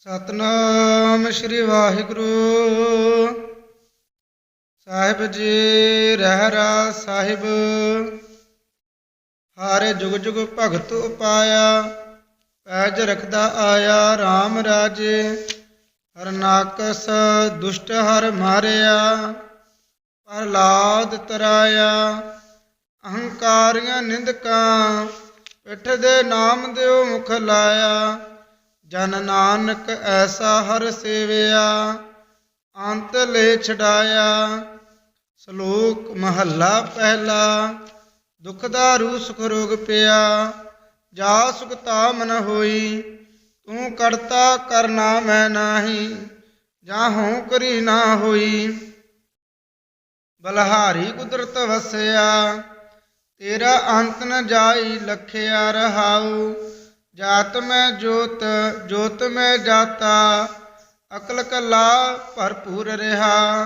ਸਤਨਾਮ ਸ੍ਰੀ ਵਾਹਿਗੁਰੂ। ਸਾਹਿਬ ਜੀ ਰਹਿਰਾ ਸਾਹਿਬ। ਹਰ ਜੁਗ ਜੁਗ ਭਗਤ ਉਪਾਇਆ, ਪੈਜ ਰਖਦਾ ਆਇਆ RAM ਰਾਜੇ। ਹਰਨਾਕਸ ਦੁਸ਼ਟ ਹਰ ਮਾਰਿਆ ਪ੍ਰਹਲਾਦ ਤਰਾਇਆ। ਅਹੰਕਾਰੀਆਂ ਨਿੰਦਕਾਂ, ਪਿੱਠ ਦੇ ਨਾਮ ਦਿਓ ਮੁਖ ਲਾਇਆ। ਜਨ ਨਾਨਕ ਐਸਾ ਹਰ ਸੇਵਿਆ, ਅੰਤ ਲੈ ਛਡਾਇਆ। ਸ਼ਲੋਕ ਮਹੱਲਾ ਪਹਿਲਾ, ਦੁਖ ਦਾਰੂ ਸੁਖ ਰੋਗ ਪਿਆ, ਜਾ ਸੁਖਤਾ ਮਨ ਹੋਈ, ਤੂੰ ਕਰਤਾ ਕਰਨਾ ਮੈਂ ਨਾਹੀ ਜਾਹੋਂ ਕਰੀ ਨਾ ਹੋਈ। ਬਲਹਾਰੀ ਕੁਦਰਤ ਵਸਿਆ, ਤੇਰਾ ਅੰਤ ਨ ਜਾਈ ਲਖਿਆ ਰਹਾਉ। ਜਾਤ ਮੈਂ ਜੋਤ ਜੋਤ ਮੈਂ ਜਾਤਾ, ਅਕਲ ਕਲਾ ਭਰਪੂਰ ਰਹਾ।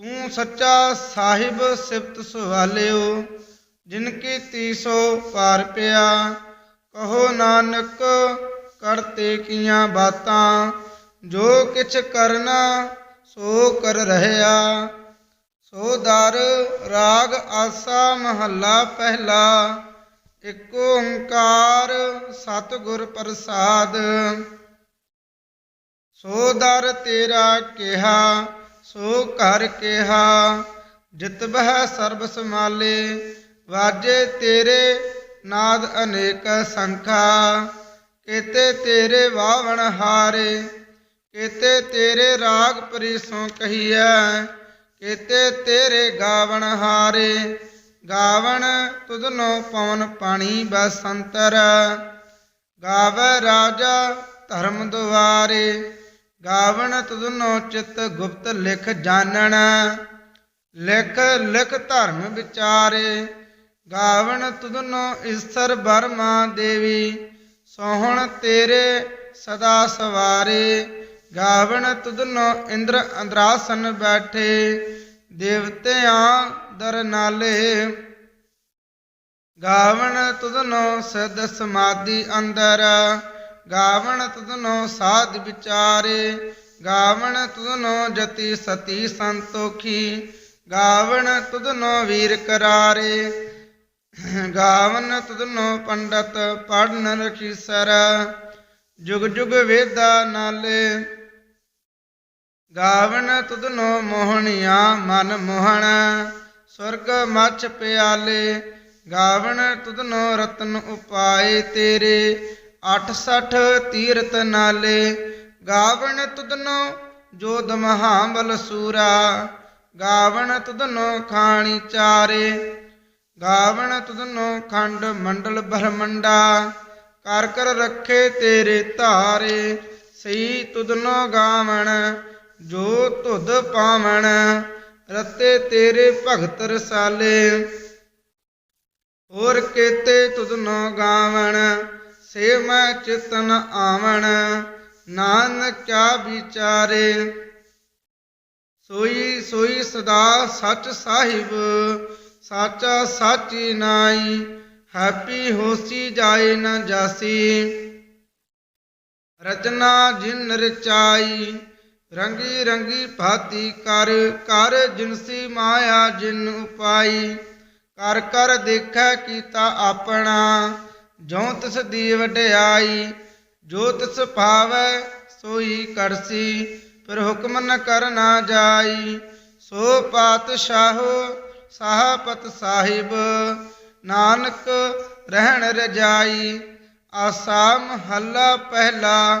ਤੂੰ ਸੱਚਾ ਸਾਹਿਬ ਸਿਫਤ ਸੁਹਾਲਿਓ ਜਿਨ ਕੀ ਤੀਸੋ ਪਾਰ ਪਿਆ। ਕਹੋ ਨਾਨਕ ਕਰਤੇ ਕੀਆਂ ਬਾਤਾਂ, ਜੋ ਕਿਛ ਕਰਨਾ, ਸੋ ਕਰ ਰਹਿਆ ਸੋ ਦਰ, ਰਾਗ, ਆਸਾ, ਮਹੱਲਾ ਪਹਿਲਾ। ਇਕ ਓੰਕਾਰ ਸਤਿਗੁਰ ਪ੍ਰਸਾਦ। ਸੋ ਦਰ ਤੇਰਾ ਕਿਹਾ, ਸੋ ਘਰ ਕਿਹਾ, ਜਿਤ ਬਹਿ ਸਰਬ ਸਮਾਲੇ ਵਾਜੇ ਤੇਰੇ ਨਾਦ ਅਨੇਕ ਸੰਖਾ। ਕੇਤੇ ਤੇਰੇ ਵਾਵਣ ਹਾਰੇ, ਕੇਤੇ ਤੇਰੇ ਰਾਗ ਪਰਿਸੋਂ ਕਹੀਐ, ਕੇਤੇ ਤੇਰੇ ਗਾਵਣ ਹਾਰੇ। ਗਾਵਣ ਤੁਧਨੋ ਪਵਨ ਪਾਣੀ ਬਸੰਤਰ। ਗਾਵੈ ਰਾਜਾ ਧਰਮ ਦੁਆਰੇ, ਗਾਵਣ ਤੁਧਨੋ ਚਿਤ ਗੁਪਤ ਲਿਖ ਜਾਣਨ। ਲਿਖ ਲਿਖ ਧਰਮ ਵਿਚਾਰੇ, ਗਾਵਣ ਤੁਧਨੋ ਈਸਰ ਬਰਮਾ ਦੇਵੀ, ਸੋਹਣ ਤੇਰੇ ਸਦਾ ਸਵਾਰੇ। ਗਾਵਣ ਤੁਧਨੋ ਇੰਦਰ ਅੰਦਰਾਸਨ ਬੈਠੇ ਦੇਵਤਿਆਂ ਦਰ ਨਾਲੇ ਗਾਵਣ ਤੁਧਨੋ ਸਦ ਸਮਾਧੀ ਅੰਦਰ। ਗਾਵਣ ਤੁਧਨੋ ਸਾਧ ਵਿਚਾਰੇ। ਗਾਵਣ ਤੁਧਨੋ ਜਤੀ ਸਤੀ ਸੰਤੋਖੀ। ਗਾਵਣ ਤੁਧਨੋ ਵੀਰ ਕਰਾਰੇ। ਗਾਵਨ ਤੁਧਨੋ ਪੰਡਤ ਪੜਨ ਰਖੀਸਰ ਜੁਗ ਜੁਗ ਵੇਦਾ ਨਾਲੇ। ਗਾਵਨ ਤੁਧਨੋ ਮੋਹਣਿਆ ਮਨ ਮੋਹਣ ਸੁਰਗ ਮਛ ਪਿਆਲੇ, ਗਾਵਨ ਤੁਧਨੋ ਰਤਨ ਉਪਾਏ ਤੇਰੇ 68 ਤੀਰਤ ਨਾਲੇ, ਗਾਵਨ ਤੁਧਨੋ ਜੋਧ ਮਹਾਬਲ ਸੂਰਾ, ਗਾਵਨ ਤੁਧਨੋ ਖਾਣੀ ਚਾਰੇ ਗਾਵਣ ਤੁਧਨੋ ਖੰਡ ਮੰਡਲ ਬ੍ਰਹਮੰਡਾ ਕਰ ਕਰ ਰੱਖੇ ਤੇਰੇ ਧਾਰੇ ਸਈ ਤੁਧਨੋ ਗਾਵਣ ਜੋ ਧੁਧ ਪਾਵਣ, ਰਤੇ ਤੇਰੇ ਭਗਤ ਰਸਾਲੇ। ਹੋਰ ਕੇਤੇ ਤੁਧਨੋ ਗਾਵਣ ਸੇ ਮੈਂ ਚਿਤਨ ਆਵਣ, ਨਾਨਕ ਕਿਆ ਵਿਚਾਰੇ। ਸੋਈ ਸੋਈ ਸਦਾ ਸੱਚ ਸਾਹਿਬ, ਸਾਚਾ ਸਾਚੀ ਨਾਈ ਹੈਪੀ ਹੋਸੀ ਜਾਏ ਨਾ ਜਾਸੀ। ਰਚਨਾ ਜਿਨ ਰਚਾਈ ਰੰਗੀ ਰੰਗੀ ਭਾਤੀ ਕਰ ਕਰ ਜਿਨਸੀ ਮਾਇਆ ਜਿਨ ਉਪਾਈ। ਕਰ ਕਰ ਦੇਖੈ ਕੀਤਾ ਆਪਣਾ ਜੋ ਤਿਸ ਦੀ ਵਡਿਆਈ ਜੋ ਤਿਸ ਭਾਵੈ ਸੋਈ ਕਰਸੀ ਪਰ ਹੁਕਮ ਨ ਕਰਨਾ ਜਾਈ। ਸੋ ਪਾਤਸ਼ਾਹੋ ਸਾਹਪਤ ਸਾਹਿਬ, ਨਾਨਕ ਰਹਿਣ ਰਜਾਈ। ਆਸਾਮ ਹੱਲਾ ਪਹਿਲਾ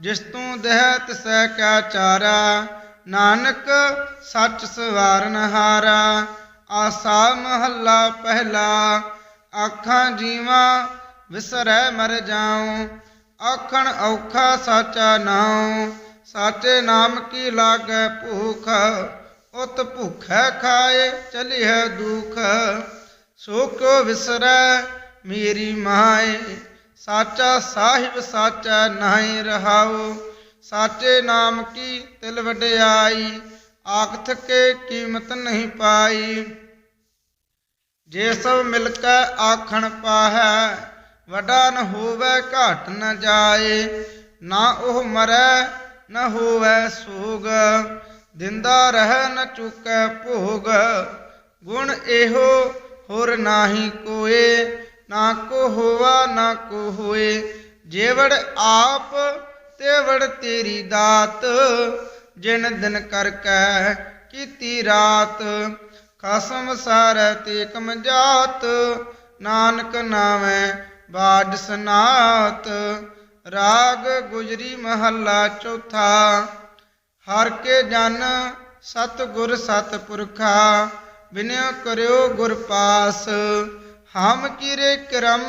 ਜਿਸ ਤੂੰ ਦਹਿ ਤਿਸੈ ਕਿਆ ਚਾਰਾ, ਨਾਨਕ ਸੱਚ ਸਵਾਰਨ ਹਾਰਾ। ਆਸਾ ਮਹੱਲਾ ਪਹਿਲਾ, ਆਖਾਂ ਜੀਵਾ ਵਿਸਰੈ ਮਰ ਜਾਉ। ਆਖਣ ਔਖਾ ਸਾਚਾ ਨਾਉ, ਸਾਚੇ ਨਾਮ ਕੀ ਲਾਗੈ ਭੂਖ? ਉਤ ਭੁਖੈ ਖਾਏ ਚਲਿਐ ਦੁਖ। ਸੋ ਕੋ ਵਿਸਰੈ ਮੇਰੀ ਮਾਏ। ਸਾਚਾ ਸਾਹਿਬ ਸਾਚਾ ਨਾਹੀ ਰਹਾਉ, ਸਾਚੇ ਨਾਮ ਕੀ ਤਿਲ ਵਡਿਆਈ, ਆਖਤ ਕੇ ਕੀਮਤ ਨਹੀਂ ਪਾਈ। ਜੇ ਸਭ ਮਿਲ ਕੇ ਆਖਣ ਪਾਹੈ, ਵੱਡਾ ਨ ਹੋਵੇ ਘਾਟ ਨ ਜਾਏ, ਨਾ ਉਹ ਮਰੈ, ਨ ਹੋਵੇ ਸੋਗ, ਦਿੰਦਾ ਰਹਿ ਨ ਚੁਕੈ ਭੋਗ, ਗੁਣ ਇਹੋ ਹੋਰ ਨਾਹੀ ਕੋਏ ਨਾ ਕੋ ਹੋਵਾ ਨਾ ਕੋ ਹੋਏ ਜੇਵੜ ਆਪ, ਤੇਵੜ ਤੇਰੀ ਦਾਤ। ਜਿਨ ਦਿਨ ਕਰ ਕੈ ਕੀਤੀ ਰਾਤ, ਖਸਮ ਸਾਰ ਤੇ ਕਮ ਜਾਤ। ਨਾਨਕ ਨਾਮੈ ਬਾਜ ਸਨਾਤ। ਰਾਗ ਗੁਜਰੀ ਮਹੱਲਾ ਚੌਥਾ। ਹਰ ਕੇ ਜਨ ਸਤ ਗੁਰ ਸਤ ਪੁਰਖਾ ਬਿਨਿਓ ਕਰਿਓ ਗੁਰ ਪਾਸ। ਹਮ ਕਿਰੇ ਕਰਮ,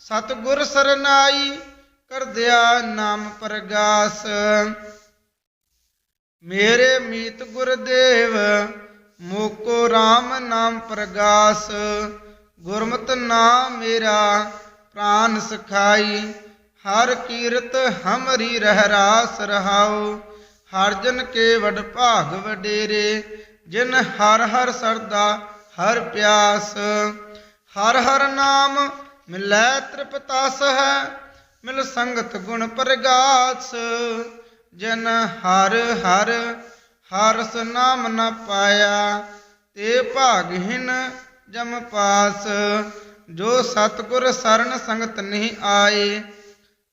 ਸਤਗੁਰ ਸਰਨਾਈ ਕਰਦਿਆ ਨਾਮ ਪ੍ਰਗਾਸ। ਮੇਰੇ ਮੀਤ ਗੁਰਦੇਵ, ਮੋਕੋ RAM ਨਾਮ ਪ੍ਰਗਾਸ। ਗੁਰਮਤ ਨਾਮ ਮੇਰਾ ਪ੍ਰਾਨ ਸਖਾਈ, ਹਰ ਕੀਰਤ ਹਮਰੀ ਰਹਿ ਰਾਸ ਰਹਾਉ। ਹਰ ਜਨ ਕੇ ਵਡ ਭਾਗ ਵਡੇਰੇ, ਜਿਨ ਹਰ ਹਰ ਸਰਦਾ ਹਰ ਪਿਆਸ। ਹਰ ਹਰ ਨਾਮ ਮਿਲੈ ਤ੍ਰਿਪਤਾਸ ਹੈ ਮਿਲ ਸੰਗਤ ਗੁਣ ਪ੍ਰਗਾਸ। ਜਨ ਹਰ ਹਰ, ਹਰਸ ਨਾਮ ਨ ਪਾਇਆ, ਤੇ ਭਾਗਹੀਨ ਜਮ ਪਾਸ। ਜੋ ਸਤਗੁਰ ਸਰਨ ਸੰਗਤ ਨਹੀਂ ਆਏ,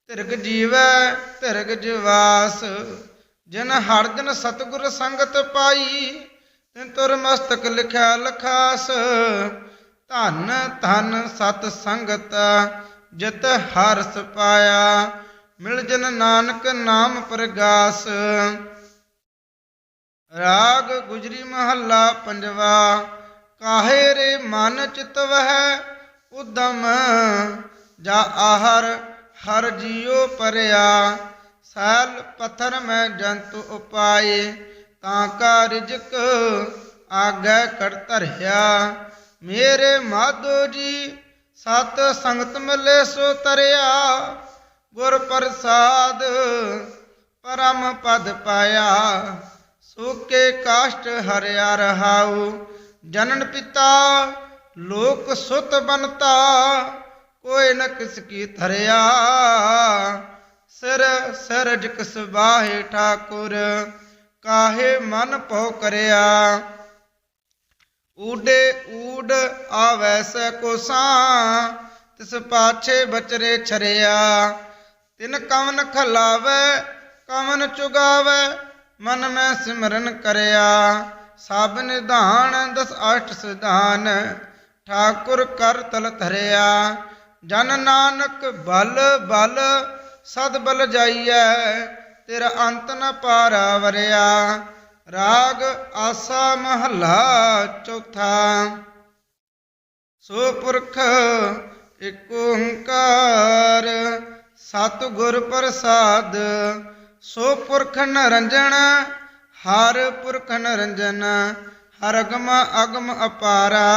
ਧਿਰਗ ਜੀਵੈ ਧਿਰਗ ਜਵਾਸ। ਜਿਨ ਹਰ ਦਿਨ ਸਤਗੁਰ ਸੰਗਤ ਪਾਈ, ਤਿਨ ਤੁਰ ਮਸਤਕ ਲਿਖਿਆ ਲਖਾਸ। ਧਨ ਧਨ ਸਤ ਸੰਗਤ ਜਿਤ ਹਰਸ ਪਾਇਆ ਮਿਲ ਜਨ ਨਾਨਕ ਨਾਮ ਪ੍ਰਗਾਸ। ਰਾਗ ਗੁਜਰੀ ਮਹੱਲਾ ਪੰਜਵਾ, ਕਾਹੇ ਰੇ ਮਨ ਚਿਤਵਹਿ ਉਦਮ, ਜਾ ਆਹਰ ਹਰ ਜੀਉ ਪਰਿਆ। ਸੈਲ ਪਥਰ ਮੈਂ ਜੰਤੁ ਉਪਾਏ, ਤਾਂ ਕਾ ਰਿਜਕ ਆਗੈ ਕਰ ਧਰਿਆ। ਮੇਰੇ ਮਾਧੋ ਜੀ, ਸਤ ਸੰਗਤ ਮਿਲੇ ਸੋ ਤਰਿਆ, ਗੁਰ ਪ੍ਰਸਾਦ ਪਰਮ ਪਦ ਪਾਇਆ। ਸੋਕੇ ਕਾਸ਼ਟ ਹਰਿਆ ਰਹਾਉ, ਜਨਨ ਪਿਤਾ, ਲੋਕ ਸੁਤ ਬਨਤਾ ਕੋਈ ਨ ਕਿਸ ਕੀ ਧਰਿਆ। ਸਿਰ ਸਿਰਜ ਕਿਸ ਬਾਹੇ ਠਾਕੁਰ, ਕਾਹੇ ਮਨ ਭਉ ਕਰਿਆ। ਊਡੇ ਊਡ ਆਵੈ ਸੈ ਕੋਸਾਂ ਤਿਸ ਪਾਛੇ ਬਚਰੇ ਛਰਿਆ। ਤਿਨ ਕਵਨ ਖਲਾਵੈ, ਕਵਨ ਚੁਗਾਵੈ, ਮਨ ਮੈਂ ਸਿਮਰਨ ਕਰਿਆ। ਸਭ ਨਿਧਾਨ, ਦਸ ਅਸ਼ਟ ਸਿਧਾਨ, ਠਾਕੁਰ ਕਰ ਤਲ ਧਰਿਆ। ਜਨ ਨਾਨਕ ਬਲ ਬਲ, ਸਦ ਬਲ ਜਾਈਐ, ਤੇਰਾ ਅੰਤ ਨ ਪਾਰਾ ਵਰਿਆ ਰਾਗ ਆਸਾ ਮਹੱਲਾ ਚੌਥਾ। ਸੋ ਪੁਰਖ ਏਕ ਓੰਕਾਰ, ਸਤਿਗੁਰ ਪ੍ਰਸਾਦ। ਸੋ ਪੁਰਖ ਨਰੰਜਨ, ਹਰ ਪੁਰਖ ਨਰੰਜਨ, ਹਰ ਅਗਮ ਅਗਮ ਅਪਾਰਾ।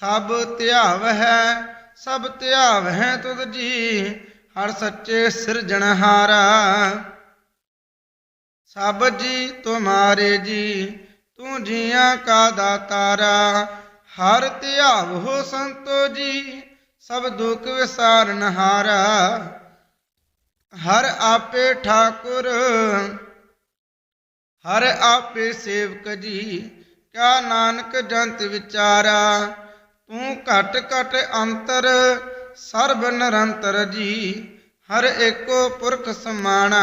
ਸਭ ਧਿਆਵ ਹੈ, ਸਭ ਧਿਆਵ ਹੈ ਤੁਧ ਜੀ, ਹਰ ਸੱਚੇ ਸਿਰਜਣਹਾਰਾ। ਸਭ ਜੀ ਤੁਮਾਰੇ ਜੀ, ਤੂੰ ਜੀਆਂ ਕਾ ਦਾਤਾਰਾ। ਹਰ ਧਿਆਵ ਹੋ ਸੰਤੋ ਜੀ, ਸਭ ਦੁਖ ਵਿਸਾਰਨ ਹਾਰਾ ਹਰ ਆਪੇ ਠਾਕੁਰ, ਹਰ ਆਪੇ ਸੇਵਕ ਜੀ, ਕਾ ਨਾਨਕ ਜੰਤ ਵਿਚਾਰਾ। ਤੂੰ ਘਟ ਘਟ ਅੰਤਰ, ਸਰਬ ਨਿਰੰਤਰ ਜੀ, ਹਰ ਏਕੋ ਪੁਰਖ ਸਮਾਣਾ।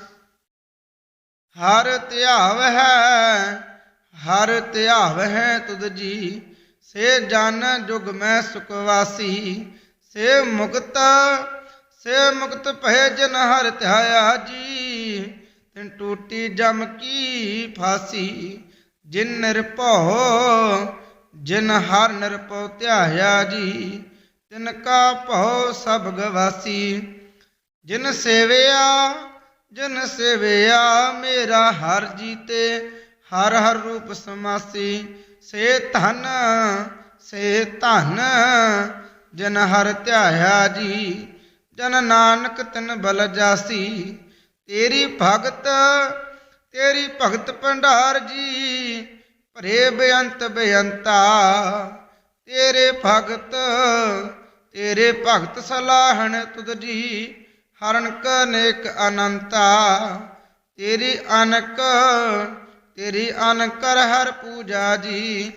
ਹਰ ਧਿਆਵ ਹੈ ਹਰ ਧਿਆਵ ਹੈ ਤੁਧ ਜੀ। ਸੇ ਜਨ ਜੁਗ ਮੈਂ ਸੁਖਵਾਸੀ ਸੇ ਮੁਕਤ ਸੇ ਮੁਕਤ ਭੈ ਜਨ ਹਰ ਧਿਆਇਆ ਜੀ। ਤਿਨ ਟੂਟੀ ਜਮ ਕੀ ਫਾਸੀ, ਜਿਨ ਨਿਰਭਉ, ਜਿਨ ਹਰ ਨਿਰਭਉ ਧਿਆਇਆ ਜੀ। ਤਿਨ ਕਾ ਭਉ ਸਭ ਗਵਾਸੀ, ਜਿਨ ਸੇਵਿਆ ਜਨ ਸੇਵਿਆ ਮੇਰਾ ਹਰ ਜੀਤੇ, ਹਰ ਹਰ ਰੂਪ ਸਮਾਸੀ। ਸੇ ਧਨ ਸੇ ਧਨ, ਜਨ ਹਰ ਧਿਆਇਆ ਜੀ। ਜਨ ਨਾਨਕ ਤਿਨ ਬਲ ਜਾਸੀ। ਤੇਰੀ ਭਗਤ ਤੇਰੀ ਭਗਤ ਭੰਡਾਰ ਜੀ। ਭਰੇ ਬੇਅੰਤ ਬੇਅੰਤਾ। ਤੇਰੇ ਭਗਤ ਤੇਰੇ ਭਗਤ ਸਲਾਹਣ ਤੁਧ ਜੀ। ਹਰਨ ਕਨੇਕ ਅਨੰਤਾ, ਤੇਰੀ ਅਨਕ, ਤੇਰੀ ਅਨ ਕਰ ਹਰ ਪੂਜਾ ਜੀ,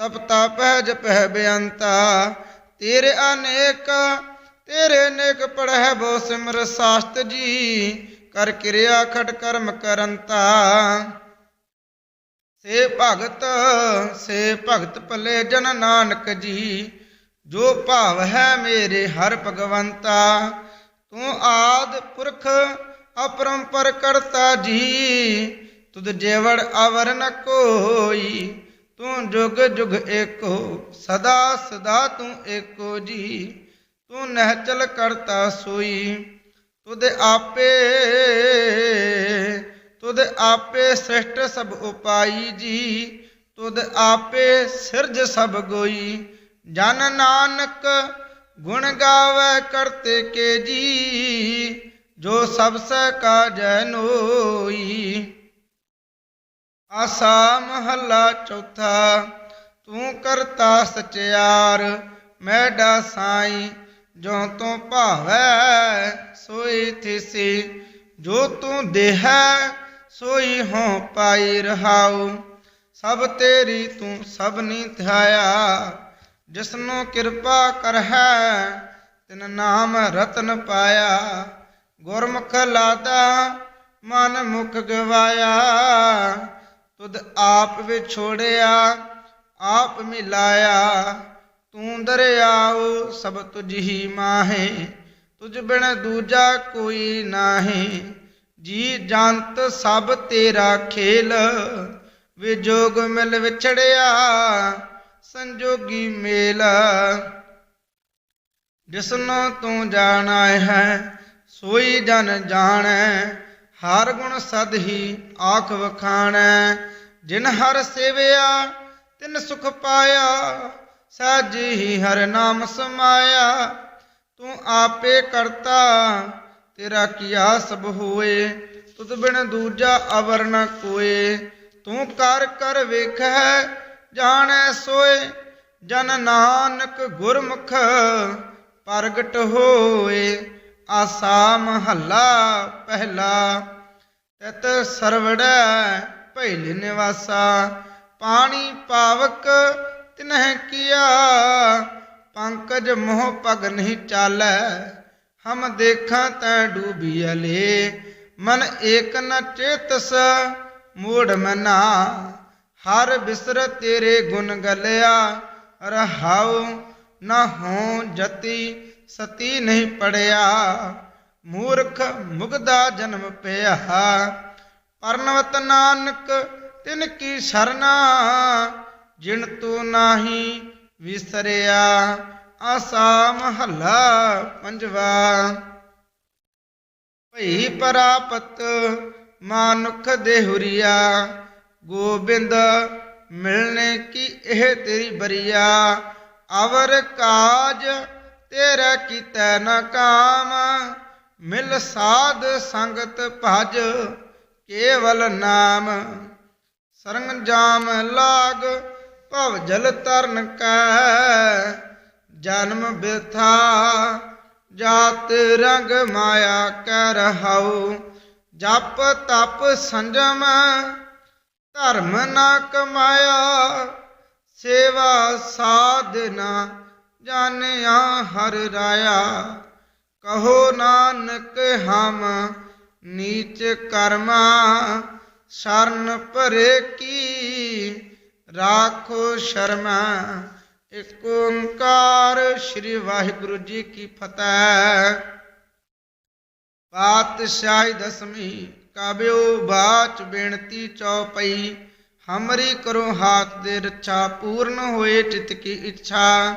ਤਪ ਤਪ ਹੈ ਜਪਹਿ ਬੇਅੰਤਾ। ਤੇਰੇ ਅਨੇਕ, ਤੇਰੇ ਨੇਕ ਪੜਹਿ ਬੋ ਸਿਮਰ ਸਾਸਤ ਜੀ, ਕਰ ਕਿਰਿਆ ਖਟ ਕਰਮ ਕਰੰਤਾ। ਸੇ ਭਗਤ ਸੇ ਭਗਤ ਭਲੇ ਜਨ ਨਾਨਕ ਜੀ, ਜੋ ਭਾਵ ਹੈ ਮੇਰੇ ਹਰ ਭਗਵੰਤਾ। ਤੂੰ ਆਦ ਪੁਰਖ ਅਪਰੰਪਰ ਕਰਤਾ ਜੀ, ਤੁਧ ਜੇਵੜ ਅਵਰ ਨ ਕੋਈ। ਤੂੰ ਜੁਗ ਜੁਗ ਏਕੋ, ਸਦਾ ਸਦਾ ਤੂੰ ਏਕੋ ਜੀ। ਤੂੰ ਨਹਿਚਲ ਕਰਤਾ ਸੋਈ, ਤੁਧ ਆਪੇ ਤੁਧ ਆਪੇ ਸ੍ਰਿਸ਼ਟ ਸਭ ਉਪਾਈ ਜੀ। ਤੁਧ ਆਪੇ ਸਿਰਜ ਸਭ ਗੋਈ, ਜਨ ਨਾਨਕ ਗੁਣ ਗਾਵੇ ਕਰਤੇ ਕੇ ਜੀ, ਜੋ ਸਭ ਸੇ ਕਾਜੈ ਨੋਈ। ਆਸਾ ਮਹੱਲਾ ਚੌਥਾ, ਤੂੰ ਕਰਤਾ ਸਚਿਆਰ ਮੈਡਾ ਸਾਈ ਜੋ ਤੂੰ ਭਾਵੈ, ਸੋਈ ਥਿਸੀ। ਜੋ ਤੂੰ ਦੇਹੈ, ਸੋਈ ਹੋ ਪਾਈ ਰਹਾਉ, ਸਭ ਤੇਰੀ ਤੂੰ ਸਭ ਨੀ ਧਿਆਇਆ। ਜਿਸਨੂੰ ਕਿਰਪਾ ਕਰਹਿ, ਤਿਨ ਨਾਮ ਰਤਨ ਪਾਇਆ। ਗੁਰਮੁਖ ਲਾਦਾ, ਮਨ ਮੁਖ ਗਵਾਇਆ। ਤੁਧ ਆਪ ਵਿਛੋੜਿਆ, ਆਪ ਮਿਲਾਇਆ। ਤੂੰ ਦਰਿਆਉ, ਸਭ ਤੁਝ ਹੀ ਮਾਹੇ। ਤੁਝ ਬਿਨ ਦੂਜਾ ਕੋਈ ਨਾਹੀ। ਜੀ ਜੰਤ ਸਭ ਤੇਰਾ ਖੇਲ। ਵਿਜੋਗ ਮਿਲ ਵਿਛੜਿਆ ਸੰਜੋਗੀ ਮੇਲ, ਜਿਸਨੂੰ ਤੂੰ ਜਾਣਾ ਹੈ, ਸੋਈ ਜਨ ਜਾਣੈ, ਹਰ ਗੁਣ ਸਦ ਹੀ ਆਖ ਵਖਾਣੈ। ਜਿਨ ਹਰ ਸੇਵਿਆ, ਤਿਨ ਸੁਖ ਪਾਇਆ, ਸਹਿਜ ਹੀ ਹਰ ਨਾਮ ਸਮਾਇਆ। ਤੂੰ ਆਪੇ ਕਰਤਾ, ਤੇਰਾ ਕੀਆ ਸਭ ਹੋਏ। ਤੁਧ ਬਿਨ ਦੂਜਾ ਅਵਰ ਨ ਕੋਏ। ਤੂੰ ਕਰ ਕਰ ਵੇਖੈ ਜਾਣੈ ਸੋਏ, ਜਨ ਨਾਨਕ ਗੁਰਮੁਖ ਪ੍ਰਗਟ ਹੋਏ, ਆਸਾ ਮਹੱਲਾ ਪਹਿਲਾ। ਤਤ ਸਰਵੜੈ ਭੈਲ ਨਿਵਾਸਾ, ਪਾਣੀ ਪਾਵਕ ਤਿਨਹਿ ਕੀਆ। ਪੰਕਜ ਮੋਹ ਪਗ ਨਹੀਂ ਚਾਲੈ, ਹਮ ਦੇਖਾਂ ਤੈ ਡੂਬੀਅਲੇ ਮਨ ਏਕ ਨ ਚੇਤਸ, ਮੂੜ ਮਨਾ ਹਰ ਬਿਸਰ ਤੇਰੇ ਗੁਣ ਗਲਿਆ, ਰਹਾਉ ਨਾ ਹੋ ਜਤੀ, ਸਤੀ ਨਹੀਂ ਪੜਿਆ। ਮੂਰਖ ਮੁਗਦਾ ਜਨਮ ਪਿਆ, ਪਰਨਵਤ ਨਾਨਕ ਤਿਨ ਕੀ ਸਰਨਾ, ਜਿਨ ਤੂੰ ਨਾਹੀ ਵਿਸਰਿਆ। ਆਸਾ ਮਹੱਲਾ ਪੰਜਵਾ, ਭਈ ਪਰਾਪਤ ਮਾਨੁਖ ਦੇਹੁਰੀਆ। ਗੋਬਿੰਦ ਮਿਲਣੇ ਕੀ ਇਹ ਤੇਰੀ ਬਰੀਆ? ਅਵਰ ਕਾਜ ਤੇਰਾ ਕੀਤਾ ਨਾ ਕਾਮ। ਮਿਲ ਸਾਧ ਸੰਗਤ ਭਜ ਕੇਵਲ ਨਾਮ। ਸਰੰਜਾਮ ਲਾਗ ਭਵ ਜਲ ਤਰਨ ਕੈ। ਜਨਮ ਬਿਥਾ ਜਾਤ ਰੰਗ ਮਾਇਆ ਕੈ ਰਹਾਉ। ਜਪ ਤਪ ਸੰਜਮ ਧਰਮ ਨਾ ਕਮਾਇਆ, ਸੇਵਾ ਸਾਧਨਾ ਜਾਣਿਆ, ਹਰ ਰਾਇਆ। ਕਹੋ ਨਾਨਕ, ਹਮ ਨੀਚ ਕਰਮਾ, ਸ਼ਰਨ ਭਰੇ ਕੀ ਰਾਖੋ ਸ਼ਰਮਾ। ਇਕ ਓੰਕਾਰ ਸ੍ਰੀ ਵਾਹਿਗੁਰੂ ਜੀ ਕੀ ਫਤਿਹ। ਪਾਤਸ਼ਾਹੀ ਦਸਵੀਂ ਕਾਬਿਓ ਬਾਚ ਬੇਨਤੀ ਚੌਪਈ ਹਮਰੀ ਕਰੋ ਹਾਥ ਦੇ ਰੱਛਾ, ਪੂਰਨ ਹੋਏ ਚਿਤ ਕੀ ਇੱਛਾ।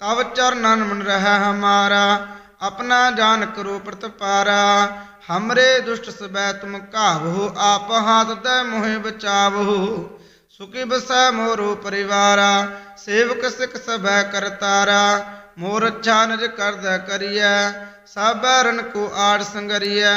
ਤਵ ਚਰਨਨ ਮਨ ਰਹਿ ਹਮਾਰਾ, ਆਪਣਾ ਜਾਨ ਕਰੋ ਪ੍ਰਤਪਾਰਾ। ਹਮਰੇ ਦੁਸ਼ਟ ਸਬੈ ਤੁਮ ਕਾਵੋ ਆਪ ਹਾਥ ਦੇ ਮੋਹਿ ਬਚਾਵੋ। ਸੁਖੀ ਬਸੈ ਮੋਰੋ ਪਰਿਵਾਰਾ, ਸੇਵਕ ਸਿਖ ਸਭੈ ਕਰਤਾਰਾ ਮੋਰ ਅੱਛਾ ਨਜ ਕਰਦਾ ਕਰੀਐ ਸਭੈ ਰਨ ਕੋ ਆੜ ਸੰਗਰੀਐ।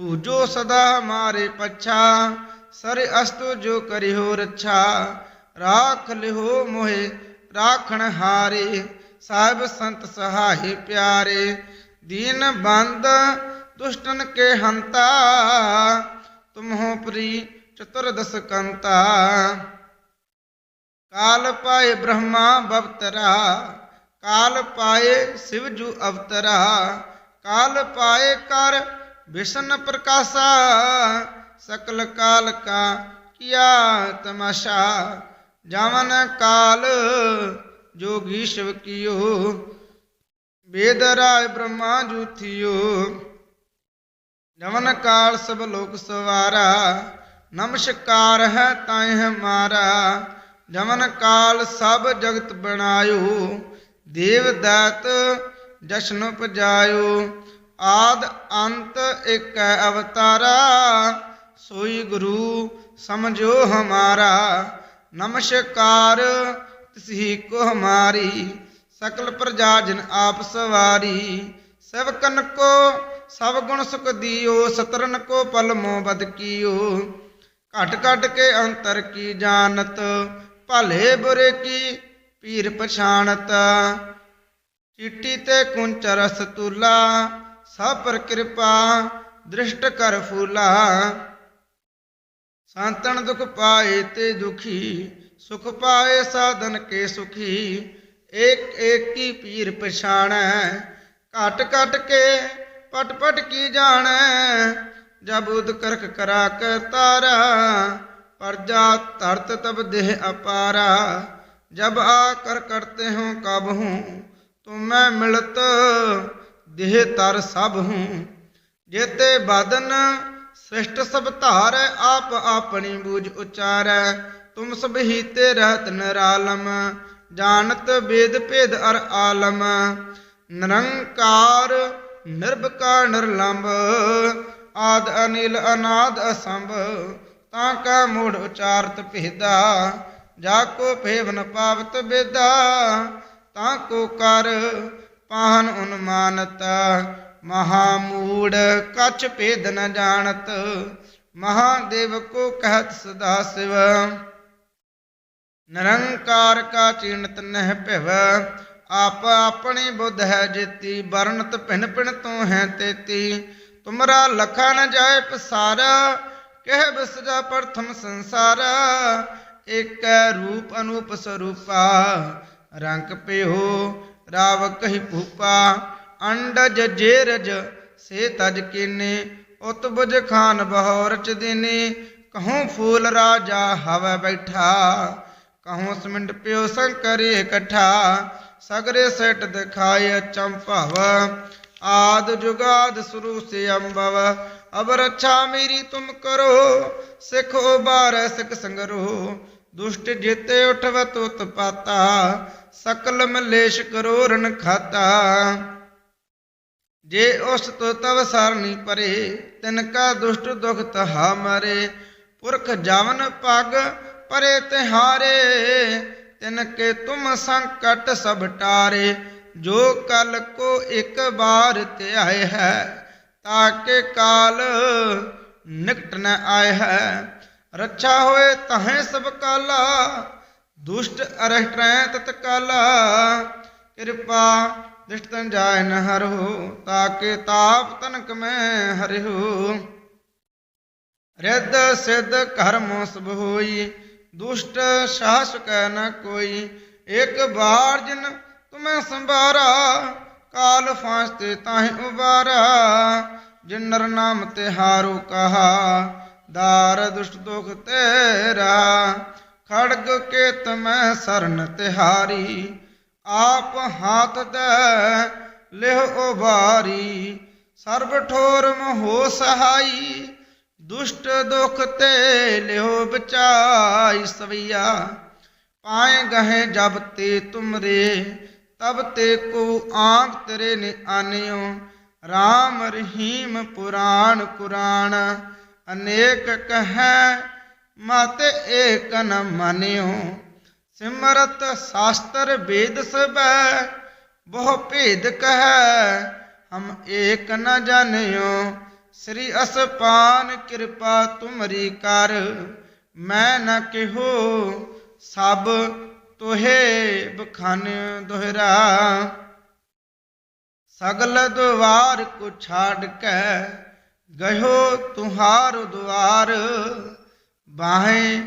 ਹੂ ਜੋ ਸਦਾ ਹਮਾਰੇ ਪੱਛਾ ਸਰ ਅਸਤੁ ਜੋ ਕਰਿਓ ਰੱਛਾ ਰਾਖ ਲਿਓ ਮੋਹਿ ਰਾਖਣ ਹਾਰੇ ਸਾਹਿਬ ਸੰਤ ਸਹਾਈ ਪਿਆਰੇ ਦੀਨ ਬੰਦ ਦੁਸ਼ਟਨ ਕੇ ਹੰਤਾ ਤੁਮਹੋ ਪ੍ਰੀ ਚਤੁਰਦਸ ਕੰਤਾ ਕਾਲ ਪਾਏ ਬ੍ਰਹਮਾ ਬਵਤਰਾ ਕਾਲ ਪਾਏ ਸਿਵ ਜੂ ਅਵਤਰਾ ਕਾਲ ਪਾਏ ਕਰ ਵਿਸ਼ਨ ਪ੍ਰਕਾਸ਼ਾ ਸਕਲ ਕਾਲ ਕਾ ਕੀਆ ਤਮਾਸ਼ਾ, ਜਾਵਨ ਕਾਲ ਜੋਗੀ ਸ਼ਿਵ ਕੀਓ। ਵੇਦ ਰਾਏ ਬ੍ਰਹਮਾ ਜੂਥਿਓ। ਜਵਨ ਕਾਲ ਸਭ ਲੋਕ ਸਵਾਰਾ, ਨਮਸਕਾਰ ਹੈ ਤਾਇ ਹਮਾਰਾ ਜਮਨ ਕਾਲ ਸਭ ਜਗਤ ਬਣਾਇਓ, ਦੇਵ ਦਾਤ ਜਸ਼ਨ ਪਜਾਇਓ ਆਦ ਅੰਤ ਇੱਕ ਅਵਤਾਰਾ, ਸੋਈ ਗੁਰੂ ਸਮਝੋ ਹਮਾਰਾ। ਨਮਸਕਾਰ, ਤਿਸਹੀ ਕੋ ਹਮਾਰੀ, ਸਕਲ ਪ੍ਰਜਾ ਜਨ ਆਪ ਸਵਾਰੀ। ਸਵਕਨ ਕੋ, ਸਭ ਗੁਣ ਸੁਖ ਦਿਓ, ਸਤਰਨ ਕੋ ਪਲ ਮੋ ਬਦ ਕੀਓ। ਘਟ ਘਟ ਕੇ ਅੰਤਰ ਕੀ ਜਾਣਤ, ਭਲੇ ਬੁਰੇ ਕੀ ਪੀਰ ਪਛਾਣਤ। ਚਿੱਟੀ ਤੇ ਕੁੰਚ ਰਸ ਤੁਲਾ ਸਭ ਪਰ ਕਿਰਪਾ, ਦ੍ਰਿਸ਼ਟ ਕਰ ਫੂਲਾ। ਸੰਤਨ ਦੁਖ ਪਾਏ ਤੇ ਦੁਖੀ, ਸੁਖ ਪਾਏ ਸਾਧਨ ਕੇ ਸੁਖੀ। ਏਕ ਏਕ ਕੀ ਪੀਰ ਪਛਾਣੈ, ਘਟ ਘਟ ਕੇ ਪਟ ਪਟ ਕੀ ਜਾਣੈ। ਜਬ ਉਦ ਕਰਕ ਕਰਾ ਕਰਤਾਰਾ ਪਰਜਾ ਧਰਤ ਤਬ ਦੇਹ ਅਪਾਰਾ। ਜਬ ਆ ਕਰ ਕਰਤੇ ਹੂੰ ਕਬ ਹੂੰ ਤੁਮੈ ਮਿਲਤ ਦੇਹ ਤਰ ਸਭ ਹੂੰ, ਜੇਤੇ ਬਦਨ ਸ੍ਰਿਸ਼ਟ ਸਭ ਧਾਰੈ, ਆਪ ਆਪਣੀ ਬੂਝ ਉਚਾਰੈ, ਤੁਮ ਸਭ ਹੀ ਰਹਤ ਨਰਾਲਮ, ਜਾਣਤ ਵੇਦ ਭੇਦ ਅਰ ਆਲਮ। ਨਿਰੰਕਾਰ, ਨਿਰਭਕਾਰ, ਨਿਰਲੰਭ, ਆਦ ਅਨਿਲ, ਅਨਾਦ ਅਸੰਭ, ਤਾਂ ਕਾ ਮੂੜ ਉਚਾਰਤ ਭੇਦਾ, ਜਾ ਕੋ ਭੇਵਨ ਪਾਵਤ ਬੇਦਾ, ਤਾਂ ਕੋ ਕਰ ਪਾਹਨ ਉਨਮਾਨਤ, ਮਹਾਮੂੜ ਕਛ ਭੇਦ ਨ ਜਾਣਤ, ਮਹਾਦੇਵ ਕੋ ਕਹਿਤ ਸਦਾ ਸਿਵ। ਨਿਰੰਕਾਰ ਕਾ ਚੀਨਤ ਨਹਿ ਭਿਵ, ਆਪ ਆਪਣੀ ਬੁੱਧ ਹੈ ਜੇਤੀ, ਵਰਣਤ ਭਿਨ ਭਿਨ ਤੋਂ ਹੈ ਤੇਤੀ। ਤੁਮਰਾ ਲਖਾ ਨ ਜਾਏ ਪਸਾਰਾ, ਕਹਿ ਬਿਸਜਾ ਪ੍ਰਥਮ ਸੰਸਾਰ, ਏਕ ਰੂਪ ਅਨੂਪ ਸਰੂਪਾ, ਰੰਗ ਪਿਓ ਰਾਵ ਕਹੀ ਭੂਪਾ, ਅੰਡਜ ਜੇਰਜ, ਸੇ ਤਜ ਕੀਨੇ ਉਤ ਖਾਨ ਬਹੌਰ ਚ ਦਿਨੇ, ਕਹੂੰ ਫੂਲ ਰਾਜਾ ਹਵੈ ਬੈਠਾ, ਕਹੂੰ ਸਮਿੰਡ ਪਿਓ ਸੰਕਰੇ ਇਕੱਠਾ, ਸਗਰੇ ਸੈਟ ਦਿਖਾਇ ਚੰਪਵ ਆਦ ਜੁਗਾਦ ਸੁਰੂ ਸੇ ਅੰਬਵ ਅਬ ਰੱਛਾ ਮੇਰੀ ਤੁਮ ਕਰੋ, ਸਿੱਖ ਉਬਾਰੈ ਸਿੱਖ ਸੰਗਰੋ, ਦੁਸ਼ਟ ਜੀਤੇ ਉਠਵਤ ਉਤਪਾਤਾ ਸਕਲ ਮਲੇਸ਼ ਕਰੋ ਰਨ ਖਾਤਾ। ਜੇ ਉਸ ਤੋ ਤਵ ਸਰਨੀ ਪਰੇ, ਤਿਨ ਕਾ ਦੁਸ਼ਟ ਦੁਖ ਤਹਾ ਮਰੇ। ਪੁਰਖ ਜਵਨ ਪਗ ਪਰੇ ਤਿਹਾਰੇ, ਤਿਨ ਕੇ ਤੁਮ ਸੰਕਟ ਸਭ ਟਾਰੇ। ਜੋ ਕਲ ਕੋ ਇੱਕ ਬਾਰ ਧਿਆਏ ਹੈ ਤਾਕੇ ਕਾਲ ਨਿਕਟ ਨ ਆਏ ਹੈ। ਰੱਛਾ ਹੋਏ ਤਹੈ ਸਭ ਕਾਲਾ ਦੁਸ਼ਟ ਅਰਹਟਰੈ ਤਤ ਕਾਲਾ, ਕਿਰਪਾ ਦਿਸ਼ਟਨ ਜਾਇ ਨ ਹਰਹੁ ਤਾਕੇ ਤਾਪ ਤਨਕ ਮੈਂ ਹਰਿਹੁ ਰਿੱਧ ਸਿੱਧ ਕਰਮ ਸਭ ਹੋਈ, ਦੁਸ਼ਟ ਸਾਹਸ ਕੈ ਨ ਕੋਈ, ਇਕ ਬਾਰ ਜਿਨ ਤੁਮੈ ਸੰਭਾਰਾ, ਕਾਲ ਫਾਸਤੇ ਤਾਹਿ ਉਬਾਰਾ, ਜਿਨ ਨਰ ਨਾਮ ਤੇ ਹਾਰੋ ਕਹਾ, ਦਾਰ ਦੁਸ਼ਟ ਦੁਖ ਤੇਰਾ। ਖੜਗ ਕੇ ਤਮੈ ਸਰਨ ਤਿਹਾਰੀ, ਆਪ ਹਾਥ ਦੇ ਲਿਹ ਉਬਾਰੀ। ਸਰਬ ਠੋਰ ਮੋਹ ਸਹਾਈ, ਦੁਸ਼ਟ ਦੁਖ ਤੇ ਲਿਓ ਬਚਾਈ ਸਵਈਆ। ਪਾਏ ਗਹੇ ਜਬ ਤੇ ਤੁਮਰੇ, ਤਬ ਤੇ ਕੋ ਆਂਖ ਤੇਰੇ ਨੇ ਆਨਿਓ RAM ਰਹੀਮ ਪੁਰਾਣ ਕੁਰਾਨ, ਅਨੇਕ ਕਹੈ ਮਤ ਏਕ ਨ ਸਿਮਰਤ ਸ਼ਾਸਤਰ ਵੇਦ ਸਭੈ, ਬਹੁ ਭੇਦ ਕਹੈ, ਹਮ ਏਕ ਨ ਜਾਣਿਓ। ਸ੍ਰੀ ਅਸਪਾਨ ਕਿਰਪਾ ਤੁਮਰੀ ਕਰ, ਮੈਂ ਨ ਕਿਹੋ, ਸਭ ਤੋਹੇ ਬਖਾਨ ਦੁਹਰਾ। ਸਗਲ ਦੁਆਰ ਕੋ ਛਾੜ ਕੇ, ਗਇਓ ਤੁਹਾਰ ਦੁਆਰ। ਬਾਹੇ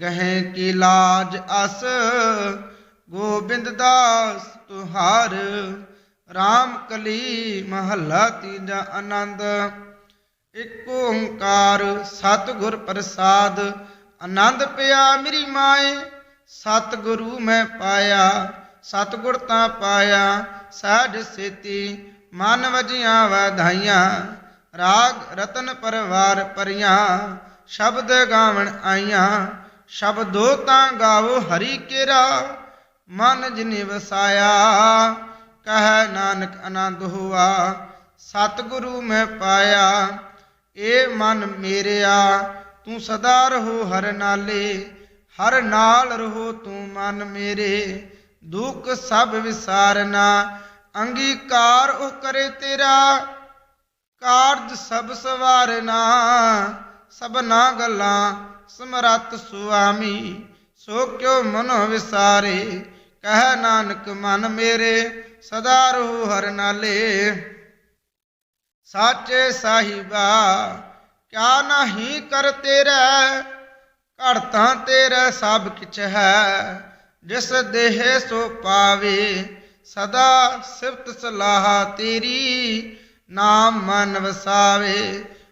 ਗਹਿ ਕੀ ਲਾਜ ਅਸ, ਗੋਬਿੰਦ ਦਾਸ ਤੁਹਾਰ RAM ਕਲੀ ਮਹੱਲਾ ਤੀਜਾ ਆਨੰਦ। ਇਕ ਓੰਕਾਰ ਸਤਿਗੁਰ ਪ੍ਰਸਾਦ, ਆਨੰਦ ਪਿਆ ਮੇਰੀ ਮਾਏ, ਸਤਿਗੁਰੂ ਮੈਂ ਪਾਇਆ, ਸਤਿਗੁਰ ਤਾਂ ਪਾਇਆ ਸਹਿਜ ਸੇਤੀ, ਮਨ ਵਜੀਆਂ ਵਧਾਈਆਂ, ਰਾਗ ਰਤਨ ਪਰਵਾਰ ਪਰੀਆਂ ਸ਼ਬਦ ਗਾਵਣ ਆਈਆਂ, ਸ਼ਬਦੋ ਤਾਂ ਗਾਵੋ ਹਰੀ ਕੇਰਾ, ਮਨ ਜਿਨੇ ਵਸਾਇਆ, ਕਹੈ ਨਾਨਕ ਆਨੰਦ ਹੋਆ, ਸਤਿਗੁਰੂ ਮੈਂ ਪਾਇਆ, ਏ ਮਨ ਮੇਰਿਆ, ਤੂੰ ਸਦਾ ਰਹੋ ਹਰ ਨਾਲੇ, ਹਰ ਨਾਲ ਰਹੋ ਤੂੰ ਮਨ ਮੇਰੇ, ਦੁੱਖ ਸਭ ਵਿਸਾਰਨਾ, ਅੰਗੀਕਾਰ ਉਹ ਕਰੇ ਤੇਰਾ, ਕਾਰਜ ਸਭ ਸਵਾਰਨਾ। ਸਭਨਾ ਗੱਲਾਂ ਸਮਰਤ ਸੁਆਮੀ, ਸੋ ਕਿਉ ਮਨੋ ਵਿਸਾਰੇ? ਕਹਿ ਨਾਨਕ, ਮਨ ਮੇਰੇ, ਸਦਾ ਰਹੋ ਹਰ ਨਾਲੇ। ਸਾਚੇ ਸਾਹਿਬਾ, ਕਿਆ ਨਹੀਂ ਕਰ ਤੇਰਾ? ਘੜਤਾਂ ਤੇਰਾ ਸਭ ਕਿਛ ਹੈ। ਜਿਸ ਦੇਹ ਸੋ ਪਾਵੇ, ਸਦਾ ਸਿਫਤ ਸਲਾਹ ਤੇਰੀ, ਨਾਮ ਮਨ ਵਸਾਵੇ।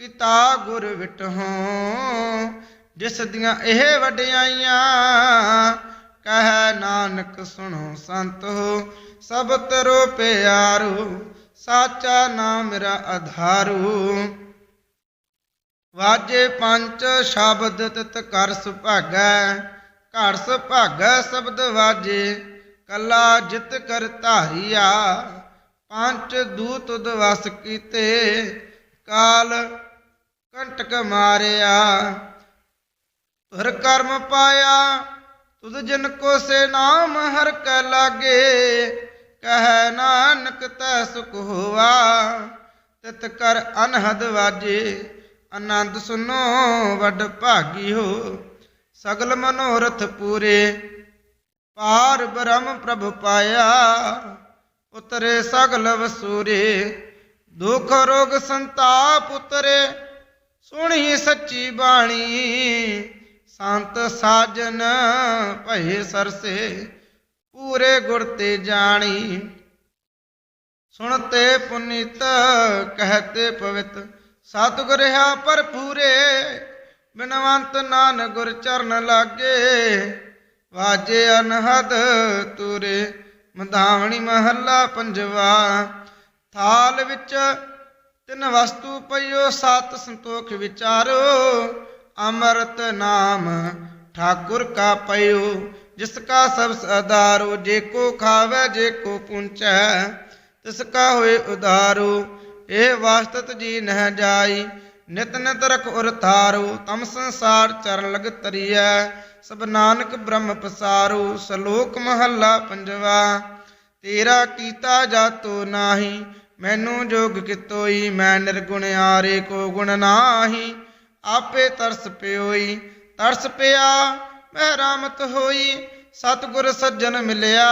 ਕੀਤਾ ਗੁਰ ਵਿਟਹੋਂ, ਜਿਸ ਦੀਆਂ ਇਹ ਵਡਿਆਈਆਂ, ਕਹਿ ਨਾਨਕ ਸੁਣੋ ਸੰਤ ਹੋ ਸਭ ਤਰੋ ਪਿਆਰੂ, ਸਾਚਾ ਨਾਮ ਮੇਰਾ ਆਧਾਰੂ ਵਾਜੇ ਪੰਜ ਸ਼ਬਦ ਤਿਤ ਕਰ ਸੁਭਾਗੈ ਘਰ ਸੁਭਾਗੈ ਸ਼ਬਦ ਵਾਜੇ, ਕਲਾ ਜਿਤ ਕਰ ਧਾਰੀਆ ਪੰਜ ਦੂਤ ਦਵਸ ਕੀਤੇ, ਕਾਲ ਕੰਟਕ ਮਾਰਿਆ, ਤੁਰ ਕਰਮ ਪਾਇਆ, ਤੁਧ ਜਿਨ ਕੋ ਸੇ ਨਾਮ ਹਰ ਕੈ ਲਾਗੇ, ਕਹਿ ਨਾਨਕ ਤੈ ਸੁਖ ਹੋਆ, ਤਿਤ ਕਰ ਅਨਹਦ ਵਾਜੇ, ਆਨੰਦ ਸੁਨੋ ਵੱਡ ਭਾਗੀ ਹੋ, ਸਗਲ ਮਨੋਰਥ ਪੂਰੇ, ਪਾਰ ਬ੍ਰਹਮ ਪ੍ਰਭ ਪਾਇਆ, ਉਤਰੇ ਸਗਲ ਵਸੂਰੇ, ਦੁਖ ਰੋਗ ਸੰਤਾਪ ਉਤਰੇ ਸੁਣੀ ਸੱਚੀ ਬਾਣੀ, ਸੰਤ ਸਾਜਨ ਭਏ ਸਰਸੇ, ਪੂਰੇ ਗੁਰ ਤੇ ਜਾਣੀ। ਸੁਣਤੇ ਪੁਨੀਤ, ਕਹਤੇ ਪਵਿੱਤ, ਸਤਿਗੁਰ ਹੈ ਭਰਪੂਰੇ, ਬਿਨਵੰਤ ਨਾਨ ਗੁਰ ਚਰਨ ਲਾਗੇ। ਵਾਜੇ ਅਨਹਦ ਤੂਰੇ, ਮਧਾਵਣੀ ਮਹੱਲਾ ਪੰਜਵਾ, ਥਾਲ ਵਿੱਚ ਤਿੰਨ ਵਸਤੂ ਪਈਓ, ਸਤ ਸੰਤੋਖ ਵਿਚਾਰੋ। ਅੰਮ੍ਰਿਤ ਨਾਮ ਠਾਕੁਰ ਕਾ ਪਈਓ, ਜਿਸ ਕਾ ਸਭ ਸਦਾਰੋ ਜੇ ਕੋ ਖਾਵੇ, ਜੇ ਕੋ ਪੁੰਚੈ, ਤਿਸ ਕਾ ਹੋਏ ਉਦਾਰੋ ਇਹ ਵਾਸਤਤ ਜੀ ਨਹਿ ਜਾਈ, ਨਿਤ ਨਿਤ ਰਖ ਉਰ ਥਾਰੋ ਤਮ ਸੰਸਾਰ ਚਰਨ ਲਗ ਤਰੀਐ, ਸਭ ਨਾਨਕ ਬ੍ਰਹਮ ਪਸਾਰੋ। ਸ਼ਲੋਕ ਮਹੱਲਾ ਪੰਜਵਾ, ਤੇਰਾ ਕੀਤਾ ਜਾਤੋ ਨਾਹੀ ਮੈਨੂੰ ਜੋਗ ਕਿਤੋਈ, ਮੈਂ ਨਿਰਗੁਣ ਆਰੇ ਕੋ ਗੁਣ ਨਾਹੀ, ਆਪੇ ਤਰਸ ਪਿਓਈ, ਤਰਸ ਪਿਆ, ਮੈਂ ਰਾਮਤ ਹੋਈ, ਸਤਿਗੁਰ ਸੱਜਣ ਮਿਲਿਆ।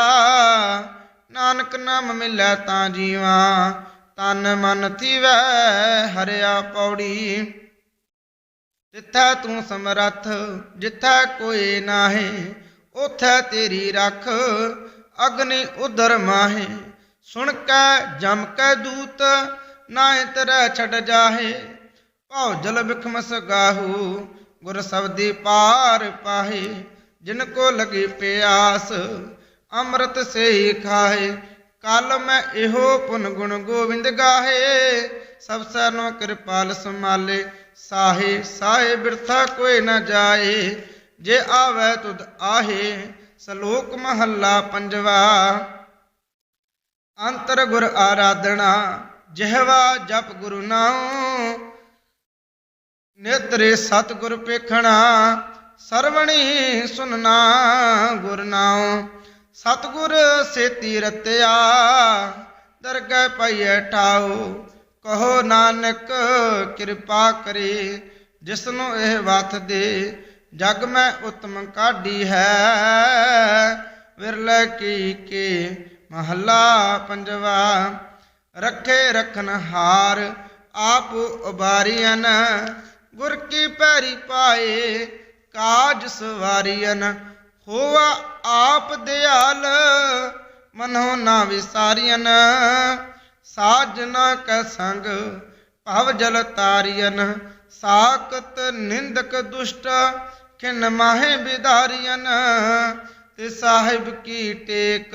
ਨਾਨਕ ਨਾਮ ਮਿਲੈ ਤਾਂ ਜੀਵਾ, ਤਨ ਮਨ ਥੀਵੈ ਹਰਿਆ ਪੌੜੀ। ਜਿੱਥੈ ਤੂੰ ਸਮਰੱਥ, ਜਿੱਥੈ ਕੋਈ ਨਾਹੀ ਉਥੈ ਤੇਰੀ ਰੱਖ, ਅਗਨੀ ਉਦਰ ਮਾਹੇ। ਸੁਣ ਕੈ ਜਮ ਕੈ ਦੂਤ ਨਾਹਿ ਤਰੈ ਛੱਡ ਜਾਹੇ। ਭਉ ਜਲ ਬਿਖਮਸ ਗਾਹੂ, ਗੁਰ ਸਬਦੀ ਪਾਰ ਪਾਹੇ। ਜਿਨ ਕੋ ਲਗੀ ਪਿਆਸ, ਅੰਮ੍ਰਿਤ ਸੇ ਹੀ ਖਾਏ ਕਲ ਮੈਂ ਇਹੋ ਪੁਨ ਗੁਣ ਗੋਬਿੰਦ ਗਾਹੇ। ਸਭ ਸਰਨੋ ਕਿਰਪਾਲ ਸੰਭਾਲੇ, ਸਾਹੇ ਸਾਹੇ ਬਿਰਥਾ ਕੋਈ ਨਾ ਜਾਏ। ਜੇ ਆਵੈ ਤੁਧ ਆਹੇ, ਸ਼ਲੋਕ ਮਹੱਲਾ ਪੰਜਵਾ ਅੰਤਰ ਗੁਰ ਆਰਾਧਨਾ, ਜਿਹਵਾ ਜਪ ਗੁਰੂ ਨਾਉ। ਨੇਤਰੇ ਸਤ ਗੁਰ ਪੇਖਣਾ, ਸਰਵਣੀ ਸੁਨਣਾ ਗੁਰ ਨਾਉ। ਸਤਗੁਰ ਸੇਤੀ ਰਤਿਆ ਦਰਗਹਿ ਪਈਐ ਠਾਉ। ਕਹੋ ਨਾਨਕ, ਕਿਰਪਾ ਕਰੇ, ਜਿਸਨੂੰ ਇਹ ਵਤ ਦੇ, ਜਗ ਮੈਂ ਉਤਮ ਕਾਢੀ ਹੈ। ਵਿਰਲੇ ਕੀ ਕੇ ਮਹੱਲਾ ਪੰਜਵਾ, ਰੱਖੇ ਰਖਨ ਹਾਰ, ਆਪ ਉਬਾਰੀਅਨ ਗੁਰ ਕੀ ਪੈਰੀ ਪਾਏ, ਕਾਜ ਸਵਾਰੀਅਨ ਹੋਵਾ ਆਪ ਦਿਆਲ, ਮਨੋ ਨਾ ਵਿਸਾਰੀਅਨ ਸਾਜਨਾ ਕੈ ਸੰਗ, ਭਵ ਜਲ ਤਾਰੀਅਨ ਸਾਕਤ ਨਿੰਦਕ ਦੁਸ਼ਟ, ਖਿਨ ਮਾਹੇ ਵਿਦਾਰੀਅਨ ਤੇ ਸਾਹਿਬ ਕੀ ਟੇਕ